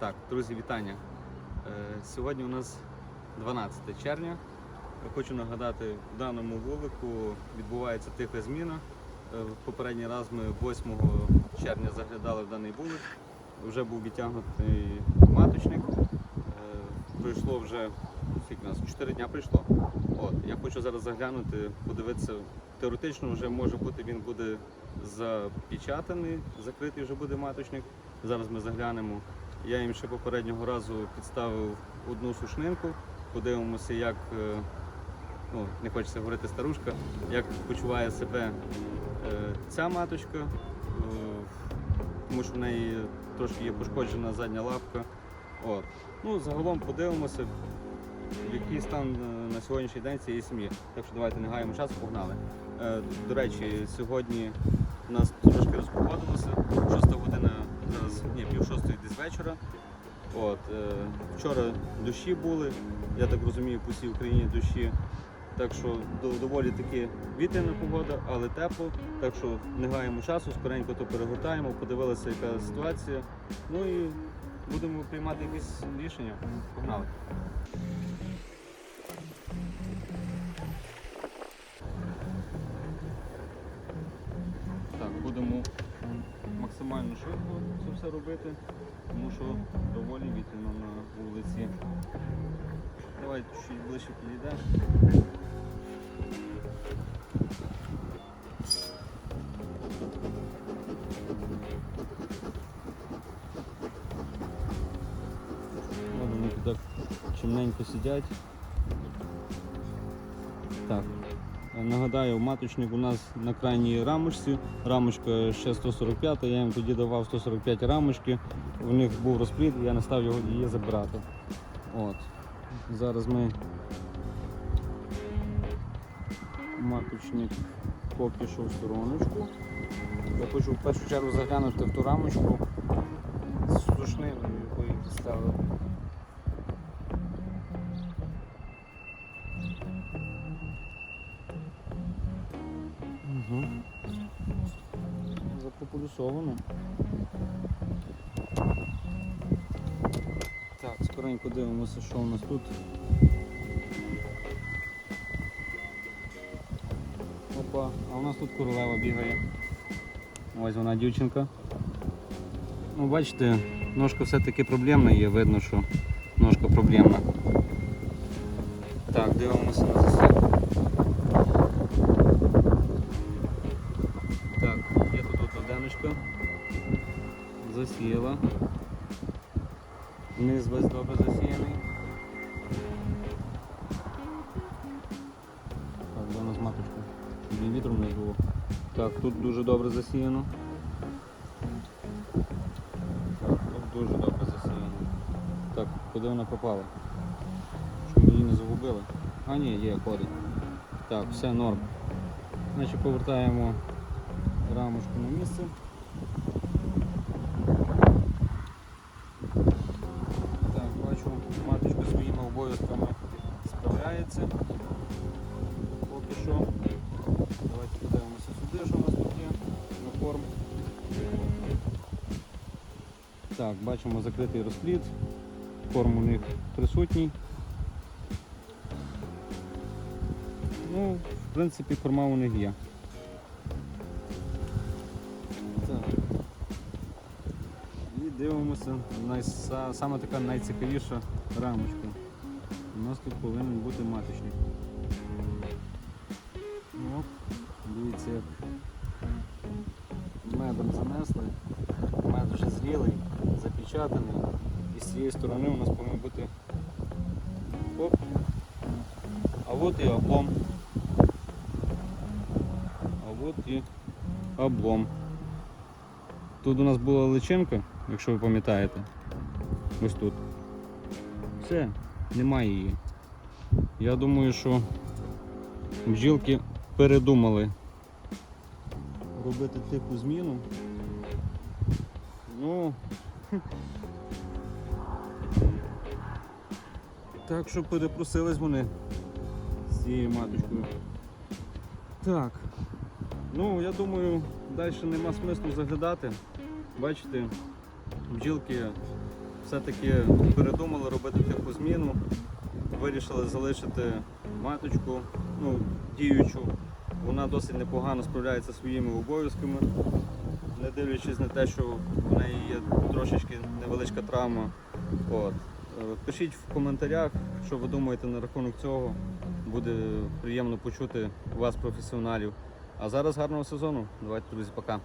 Так, друзі, вітання. Е, Сьогодні у нас 12 червня. Я хочу нагадати, в даному вулику відбувається тиха зміна. Е, Попередній раз ми 8 червня заглядали в даний вулик. Вже був відтягнутий маточник. Е, Пройшло вже скільки нас 4 дня прийшло. От, я хочу зараз заглянути, подивитися. Теоретично вже може бути він буде запечатаний, закритий вже буде маточник. Зараз ми заглянемо. Я їм ще попереднього разу підставив одну сушнинку. Подивимося, як е, ну, не хочеться говорити старушка, як почуває себе е, ця маточка, е, тому що в неї трошки є пошкоджена задня лапка. От. Ну, загалом подивимося, який стан на сьогоднішній день цієї сім'ї. Так що давайте не гаємо часу, погнали. До речі, сьогодні у нас трошки розпогодилося. Шоста година, зараз ні, пів шостої десь вечора. От, е, вчора дощі були, я так розумію, по всій Україні дощі. Так що доволі таки вітряна погода, але тепло. Так що не гаємо часу, скоренько то перегортаємо, подивилися, яка ситуація. Ну і будемо приймати якісь рішення. Погнали. Так, будемо максимально швидко це все робити, тому що доволі вітряно на вулиці. Давай чуть ближче підійдемо. Вон вони так чимненько сидять. Так. Нагадаю, маточник у нас на крайній рамочці. Рамочка ще 145, я їм тоді давав 145 рамочки. У них був розплід, я не став його її забирати. От. Зараз ми маточник поки що в стороночку. Я хочу в першу чергу заглянути в ту рамочку з сушниною, яку їм підставив. Угу. Запопулюсовано. Так, скоренько дивимося, що у нас тут. Опа, а у нас тут королева бігає. Ось вона дівчинка. Ну, бачите, ножка все-таки проблемна є, видно, що ножка проблемна. Так, дивимося на засіб. Засіяла. Низ весь добре засіяний. Так, де у нас маточка? Вітром не було. Так, тут дуже добре засіяно. Тут дуже добре засіяно. Так, куди вона пропала? Щоб її не загубили. А ні, є, ходить. Так, все норм. Значить повертаємо рамочку на місце. Справляється. Поки що. Давайте подивимося сюди, що у нас тут є на корм. Так, бачимо закритий розплід. Корм у них присутній. Ну, в принципі, корма у них є. Так. І дивимося, найса- саме така найцікавіша рамочка. У нас тут повинен бути маточник. Оп, дивіться, як медом занесли. Мед вже зрілий, запечатаний. І з цієї сторони у нас повинен бути оп. А от і облом. А от і облом. Тут у нас була личинка, якщо ви пам'ятаєте. Ось тут. Все, немає її. Я думаю, що бджілки передумали робити типу зміну. Ну так що перепросились вони з цією маточкою. Так. Ну, я думаю, далі нема смислу заглядати. Бачите, бджілки все-таки передумали робити тиху зміну. Вирішили залишити маточку, ну, діючу. Вона досить непогано справляється своїми обов'язками, не дивлячись на те, що в неї є трошечки невеличка травма. От. Е, Пишіть в коментарях, що ви думаєте на рахунок цього. Буде приємно почути вас, професіоналів. А зараз гарного сезону. Давайте, друзі, пока.